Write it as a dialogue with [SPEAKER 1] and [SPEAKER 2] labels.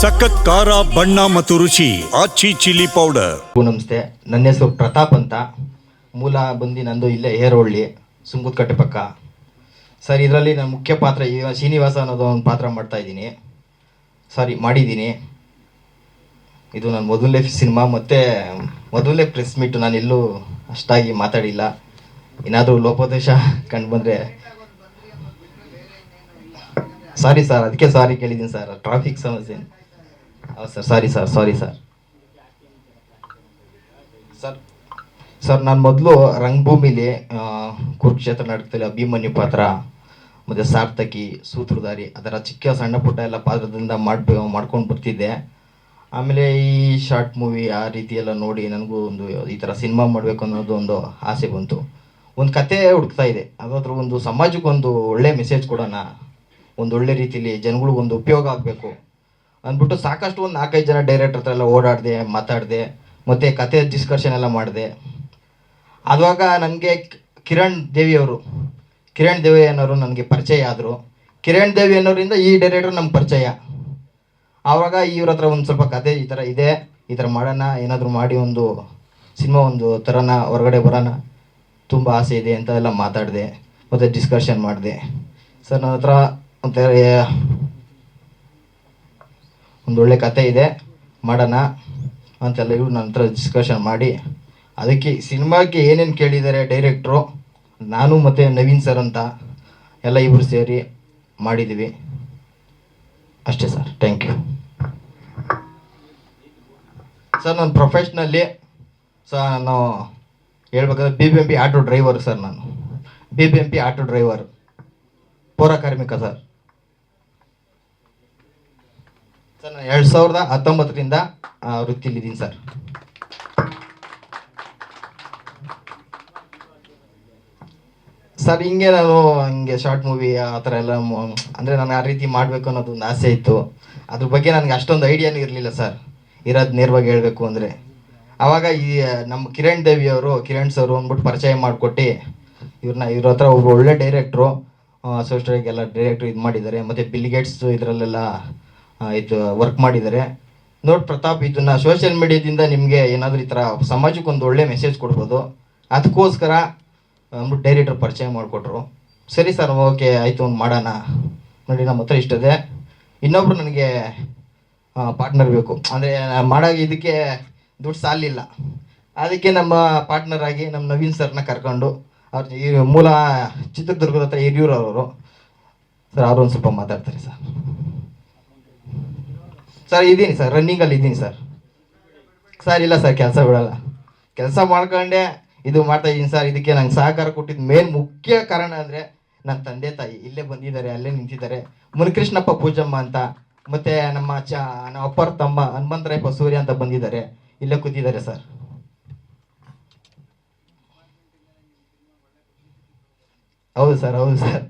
[SPEAKER 1] ಸಖತ್ ಖಾರ, ಬಣ್ಣ ಮತ್ತು ರುಚಿ, ಆಚಿ ಚಿಲ್ಲಿ ಪೌಡರ್.
[SPEAKER 2] ನಮಸ್ತೆ. ನನ್ನ ಹೆಸರು ಪ್ರತಾಪ್ ಅಂತ. ಮೂಲ ಬಂದು ನಂದು ಇಲ್ಲೇ ಹೇರೋಳ್ಳಿ ಸುಂಗುತ್ಕಟ್ಟೆ ಪಕ್ಕ. ಸರ್, ಇದರಲ್ಲಿ ನಾನು ಮುಖ್ಯ ಪಾತ್ರ ಈಗ ಶ್ರೀನಿವಾಸ ಅನ್ನೋದು ಒಂದು ಪಾತ್ರ ಮಾಡ್ತಾ ಇದ್ದೀನಿ. ಸಾರಿ ಮಾಡಿದ್ದೀನಿ. ಇದು ನನ್ನ ಮೊದಲನೇ ಸಿನಿಮಾ ಮತ್ತು ಮೊದಲನೇ ಪ್ರೆಸ್ ಮೀಟ್ ನಾನು ಎಲ್ಲೂ ಅಷ್ಟಾಗಿ ಮಾತಾಡಿಲ್ಲ. ಏನಾದರೂ ಲೋಪದೋಷ ಕಂಡು ಬಂದರೆ. ಸಾರಿ ಸರ್ ಅದಕ್ಕೆ ಸಾರಿ ಕೇಳಿದ್ದೀನಿ ಸರ್ ಟ್ರಾಫಿಕ್ ಸಮಸ್ಯೆ. Sir sorry sir sorry sir. Sir sir, ನಾನು ಮೊದಲು ರಂಗಭೂಮಿಲಿ ಕುರುಕ್ಷೇತ್ರ ನಾಟಕದಲ್ಲಿ ಅಭಿಮನ್ಯು ಪಾತ್ರ, ಮತ್ತು ಸಾರ್ಥಕಿ, ಸೂತ್ರಧಾರಿ ಅದರ ಚಿಕ್ಕ ಸಣ್ಣ ಪುಟ್ಟ ಎಲ್ಲ ಪಾತ್ರದಿಂದ ಮಾಡಿ ಮಾಡ್ಕೊಂಡು ಬರ್ತಿದ್ದೆ. ಆಮೇಲೆ ಈ ಶಾರ್ಟ್ ಮೂವಿ ಆ ರೀತಿ ನೋಡಿ ನನಗೂ ಒಂದು ಈ ಥರ ಸಿನಿಮಾ ಮಾಡಬೇಕು ಅನ್ನೋದು ಒಂದು ಆಸೆ ಬಂತು. ಒಂದು ಕತೆ ಹುಡುಕ್ತಾ ಇದೆ. ಅದಾದ್ರೂ ಒಂದು ಸಮಾಜಕ್ಕೊಂದು ಒಳ್ಳೆ ಮೆಸೇಜ್ ಕೊಡೋಣ. ಒಂದು ಒಳ್ಳೆ ರೀತಿಯಲ್ಲಿ ಜನಗಳಿಗೊಂದು ಉಪಯೋಗ ಆಗಬೇಕು. ಅಂದ್ಬಿಟ್ಟು ಸಾಕಷ್ಟು ಒಂದು ನಾಲ್ಕೈದು ಜನ ಡೈರೆಕ್ಟರ್ ಹತ್ರ ಎಲ್ಲ ಓಡಾಡಿದೆ, ಮಾತಾಡಿದೆ, ಮತ್ತು ಕತೆ ಡಿಸ್ಕಷನ್ ಎಲ್ಲ ಮಾಡಿದೆ. ಆವಾಗ ನನಗೆ ಕಿರಣ್ ದೇವಿಯವರು ಕಿರಣ್ ದೇವಿ ಅನ್ನೋರು ನನಗೆ ಪರಿಚಯ ಆದರು. ಕಿರಣ್ ದೇವಿ ಅನ್ನೋರಿಂದ ಈ ಡೈರೆಕ್ಟರ್ ನಮ್ಗೆ ಪರಿಚಯ. ಆವಾಗ ಇವ್ರ ಹತ್ರ ಒಂದು ಸ್ವಲ್ಪ ಕತೆ ಈ ಥರ ಇದೆ, ಈ ಥರ ಮಾಡೋಣ, ಏನಾದರೂ ಮಾಡಿ ಒಂದು ಸಿನಿಮಾ ಒಂದು ಥರನ ಹೊರಗಡೆ ಬರೋಣ, ತುಂಬ ಆಸೆ ಇದೆ ಅಂತ ಎಲ್ಲ ಮಾತಾಡಿದೆ, ಮತ್ತು ಡಿಸ್ಕಷನ್ ಮಾಡಿದೆ. ಸರ್ ನನ್ನ ಹತ್ರ ಒಂಥರ ಒಂದು ಒಳ್ಳೆ ಕತೆ ಇದೆ, ಮಾಡೋಣ ಅಂತೆಲ್ಲ ಇವ್ರು ನನ್ನ ಹತ್ರ ಡಿಸ್ಕಷನ್ ಮಾಡಿ. ಅದಕ್ಕೆ ಸಿನಿಮಾಕ್ಕೆ ಏನೇನು ಕೇಳಿದ್ದಾರೆ ಡೈರೆಕ್ಟ್ರು ನಾನು ಮತ್ತು ನವೀನ್ ಸರ್ ಅಂತ ಎಲ್ಲ ಇಬ್ಬರು ಸೇರಿ ಮಾಡಿದ್ದೀವಿ ಅಷ್ಟೇ ಸರ್ ಥ್ಯಾಂಕ್ ಯು ಸರ್ ನಾನು ಪ್ರೊಫೆಷ್ನಲ್ಲಿ ಸರ್ ನಾನು ಹೇಳ್ಬೇಕಾದ್ರೆ B B M P auto driver sir ನಾನು. B B M P auto driver ಪೌರ ಕಾರ್ಮಿಕ ಸರ್ ಸರ್, ನಾನು ಎರಡು ಸಾವಿರದ ಹತ್ತೊಂಬತ್ತರಿಂದ ಸರ್. ಸರ್, ಹಿಂಗೆ ನಾನು ಹಿಂಗೆ ಶಾರ್ಟ್ ಮೂವಿ ಆ ಥರ ಎಲ್ಲ ಅಂದರೆ ನಾನು ಆ ರೀತಿ ಮಾಡಬೇಕು ಅನ್ನೋದು ಒಂದು ಆಸೆ ಇತ್ತು. ಅದ್ರ ಬಗ್ಗೆ ನನಗೆ ಅಷ್ಟೊಂದು ಐಡಿಯಾನೂ ಇರಲಿಲ್ಲ ಸರ್. ಇರೋದು ನೇರವಾಗಿ ಹೇಳಬೇಕು ಅಂದರೆ. ಆವಾಗ ಈ, ನಮ್ಮ ಕಿರಣ್ ದೇವಿ ಅವರು, ಕಿರಣ್ ಸರ್ ಅಂದ್ಬಿಟ್ಟು ಪರಿಚಯ ಮಾಡಿಕೊಟ್ಟು ಇವ್ರನ್ನ ಇವ್ರ ಹತ್ರ ಒಬ್ಬ ಒಳ್ಳೆ ಡೈರೆಕ್ಟ್ರು ಸೋಸ್ಟ್ರಿಗೆಲ್ಲ ಡೈರೆಕ್ಟ್ರು ಇದು ಮಾಡಿದ್ದಾರೆ. ಮತ್ತು ಬಿಲ್ ಗೇಟ್ಸ್ ಇದರಲ್ಲೆಲ್ಲ ಇದು ವರ್ಕ್ ಮಾಡಿದ್ದಾರೆ. ನೋಡಿ ಪ್ರತಾಪ್, ಇದನ್ನ ಸೋಷಿಯಲ್ ಮೀಡಿಯಾದಿಂದ ನಿಮಗೆ ಏನಾದರೂ ಈ ಥರ ಸಮಾಜಕ್ಕೆ ಒಂದು ಒಳ್ಳೆ ಮೆಸೇಜ್ ಕೊಡ್ಬೋದು. ಅದಕ್ಕೋಸ್ಕರ ಡೈರೆಕ್ಟರ್ ಪರಿಚಯ ಮಾಡಿಕೊಟ್ರು. ಸರಿ ಸರ್ ಓಕೆ ಆಯಿತು, ಒಂದು ಮಾಡೋಣ. ನೋಡಿ, ನಮ್ಮ ಹತ್ರ ಇಷ್ಟದೆ ಇನ್ನೊಬ್ರು ನನಗೆ ಪಾರ್ಟ್ನರ್ ಬೇಕು. ಅಂದರೆ ಮಾಡೋ ಇದಕ್ಕೆ ದುಡ್ಡು ಸಾಲಿಲ್ಲ. ಅದಕ್ಕೆ ನಮ್ಮ ಪಾರ್ಟ್ನರ್ ಆಗಿ ನಮ್ಮ ನವೀನ್ ಸರ್ನ ಕರ್ಕೊಂಡು, ಅವ್ರ, ಈ ಮೂಲ ಚಿತ್ರದುರ್ಗದ ಹತ್ರ ಹಿರಿಯೂರವರು. ಸರ್, ಅವರು ಒಂದು ಸ್ವಲ್ಪ ಮಾತಾಡ್ತಾರೆ ಸರ್. ಸರ್, ಇದ್ದೀನಿ ಸರ್ ರನ್ನಿಂಗಲ್ಲಿ ಇದ್ದೀನಿ ಸರ್. ಸರ್, ಇಲ್ಲ ಸರ್, ಕೆಲಸ ಬಿಡಲ್ಲ. ಕೆಲಸ ಮಾಡ್ಕೊಂಡೆ, ಇದು ಮಾಡ್ತಾ ಇದ್ದೀನಿ ಸರ್. ಇದಕ್ಕೆ ನಂಗೆ ಸಹಕಾರ ಕೊಟ್ಟಿದ್ದು ಮೇನ್ ಮುಖ್ಯ ಕಾರಣ ಅಂದರೆ ನನ್ನ ತಂದೆ ತಾಯಿ. ಇಲ್ಲೇ ಬಂದಿದ್ದಾರೆ, ಅಲ್ಲೇ ನಿಂತಿದ್ದಾರೆ. ಮುನಿಕೃಷ್ಣಪ್ಪ ಪೂಜಮ್ಮ ಅಂತ, ಮತ್ತು ನಮ್ಮ ಚ, ನಮ್ಮ ಅಪ್ಪರ ತಮ್ಮ ಹನುಮಂತರಾಯಪ್ಪ ಸೂರ್ಯ ಅಂತ ಬಂದಿದ್ದಾರೆ. ಇಲ್ಲೇ ಕೂತಿದ್ದಾರೆ ಸರ್. ಹೌದು ಸರ್ ಹೌದು ಸರ್.